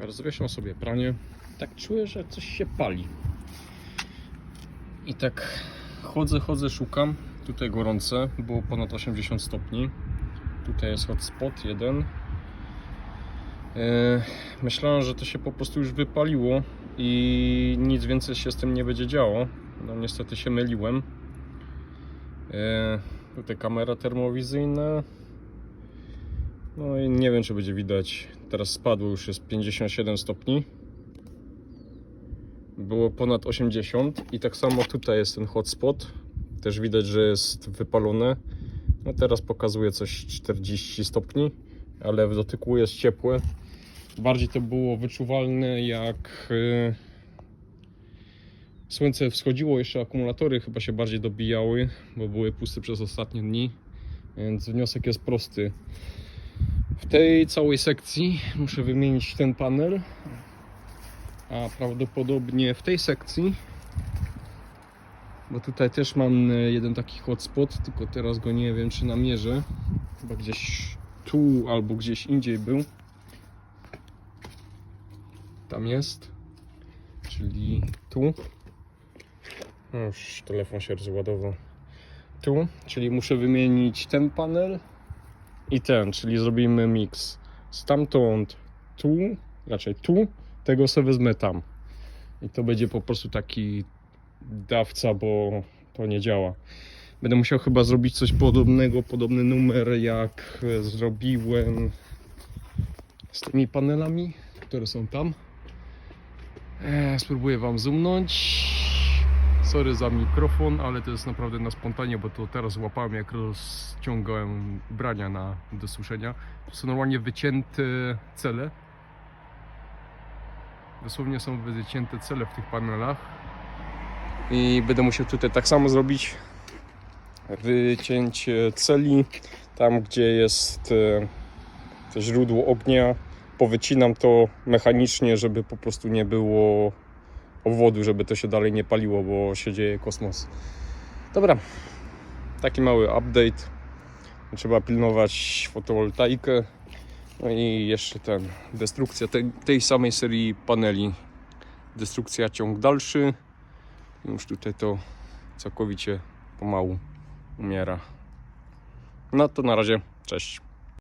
Rozwieszam sobie pranie. Tak czuję, że coś się pali. I tak chodzę, chodzę, szukam. Tutaj gorące, było ponad 80 stopni. Tutaj jest hotspot jeden. E, Myślałem, że to się po prostu już wypaliło i nic więcej się z tym nie będzie działo. No niestety się myliłem. E, Tutaj kamera termowizyjna. No i nie wiem, czy będzie widać. Teraz spadło, już jest 57 stopni. Było ponad 80 i tak samo tutaj jest ten hotspot. Też widać, że jest wypalone. No teraz pokazuje coś 40 stopni, ale w dotyku jest ciepłe. Bardziej to było wyczuwalne jak y, słońce wschodziło, jeszcze akumulatory chyba się bardziej dobijały, bo były puste przez ostatnie dni. Więc wniosek jest prosty. W tej całej sekcji muszę wymienić ten panel, a prawdopodobnie w tej sekcji, bo tutaj też mam e, jeden taki hotspot, tylko teraz go nie wiem czy namierzę, chyba gdzieś tu albo gdzieś indziej był. Tam jest, czyli tu. Już telefon się rozładował. Tu, czyli muszę wymienić ten panel i ten, czyli zrobimy mix. Stamtąd tu, raczej tu, tego sobie wezmę tam. I to będzie po prostu taki dawca, bo to nie działa. Będę musiał chyba zrobić coś podobnego, podobny numer jak e, zrobiłem z tymi panelami, które są tam. E, spróbuję Wam zoomnąć. Sorry za mikrofon, ale to jest naprawdę na spontanie, bo to teraz łapałem jak rozciągałem ubrania na, do suszenia. To są normalnie wycięte cele. Dosłownie są wycięte cele w tych panelach. I będę musiał tutaj tak samo zrobić. Wycięcie celi. Tam gdzie jest e, to źródło ognia. Powycinam to mechanicznie, żeby po prostu nie było obwodu, żeby to się dalej nie paliło, bo się dzieje kosmos. Dobra, taki mały update. Trzeba pilnować fotowoltaikę. No i jeszcze ten, destrukcja tej, tej samej serii paneli. Destrukcja ciąg dalszy. Już tutaj to całkowicie pomału umiera. No to na razie, cześć.